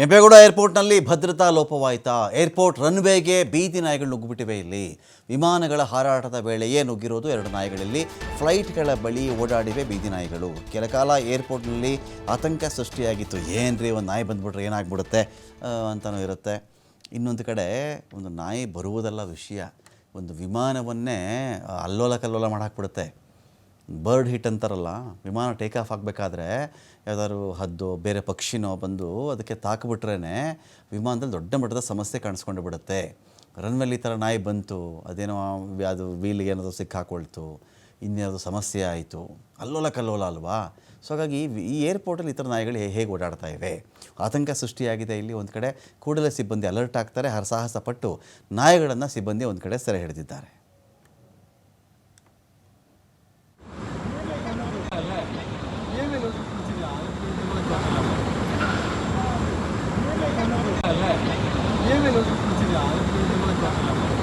ಕೆಂಪೇಗೌಡ ಏರ್ಪೋರ್ಟ್ನಲ್ಲಿ ಭದ್ರತಾ ಲೋಪವಾಯಿತಾ. ಏರ್ಪೋರ್ಟ್ ರನ್ವೇಗೆ ಬೀದಿ ನಾಯಿಗಳು ನುಗ್ಗಿಬಿಟ್ಟಿವೆ ಇಲ್ಲಿ. ವಿಮಾನಗಳ ಹಾರಾಟದ ವೇಳೆಯೇ ನುಗ್ಗಿರೋದು ಎರಡು ನಾಯಿಗಳಲ್ಲಿ. ಫ್ಲೈಟ್ಗಳ ಬಳಿ ಓಡಾಡಿವೆ ಬೀದಿ ನಾಯಿಗಳು. ಕೆಲ ಕಾಲ ಏರ್ಪೋರ್ಟ್ನಲ್ಲಿ ಆತಂಕ ಸೃಷ್ಟಿಯಾಗಿತ್ತು. ಏನ್ರಿ ಒಂದು ನಾಯಿ ಬಂದುಬಿಟ್ರೆ ಏನಾಗ್ಬಿಡುತ್ತೆ? ಅಂತಲೂ ಇರುತ್ತೆ. ಇನ್ನೊಂದು ಕಡೆ ಒಂದು ನಾಯಿ ಬರುವುದಲ್ಲ ವಿಷಯ. ಒಂದು ವಿಮಾನವನ್ನೇ ಅಲ್ಲೋಲ ಕಲ್ಲೋಲ ಮಾಡಾಕ್ಬಿಡುತ್ತೆ. ಬರ್ಡ್ ಹಿಟ್ ಅಂತಾರಲ್ಲ, ವಿಮಾನ ಟೇಕ್ ಆಫ್ ಆಗಬೇಕಾದ್ರೆ ಯಾವ್ದಾದ್ರು ಹದ್ದು, ಬೇರೆ ಪಕ್ಷಿನೋ ಬಂದು ಅದಕ್ಕೆ ತಾಕ್ಬಿಟ್ರೇ ವಿಮಾನದಲ್ಲಿ ದೊಡ್ಡ ಮಟ್ಟದ ಸಮಸ್ಯೆ ಕಾಣಿಸ್ಕೊಂಡು ಬಿಡುತ್ತೆ. ರನ್ವೇಲಿ ಈ ಥರ ನಾಯಿ ಬಂತು, ಅದೇನೋ ಅದು ವೀಲ್ಗೆ ಏನಾದರೂ ಸಿಕ್ಕಾಕೊಳ್ತು ಇನ್ನೇನಾದ್ರು ಸಮಸ್ಯೆ ಆಯಿತು, ಅಲ್ಲೋಲ ಕಲ್ಲೋಲ ಅಲ್ವಾ? ಸೊ ಹಾಗಾಗಿ ಈ ಏರ್ಪೋರ್ಟಲ್ಲಿ ಈ ಥರ ನಾಯಿಗಳು ಹೇಗೆ ಓಡಾಡ್ತಾ ಇವೆ? ಆತಂಕ ಸೃಷ್ಟಿಯಾಗಿದೆ ಇಲ್ಲಿ ಒಂದು ಕಡೆ, ಕೂಡಲೇ ಸಿಬ್ಬಂದಿ ಅಲರ್ಟ್ ಆಗ್ತಾರೆ, ಹರಸಾಹಸ ಪಟ್ಟು ನಾಯಿಗಳನ್ನು ಸಿಬ್ಬಂದಿ ಒಂದು ಕಡೆ ಸೆರೆ ಹಿಡಿದಿದ್ದಾರೆ. ആ ഒരു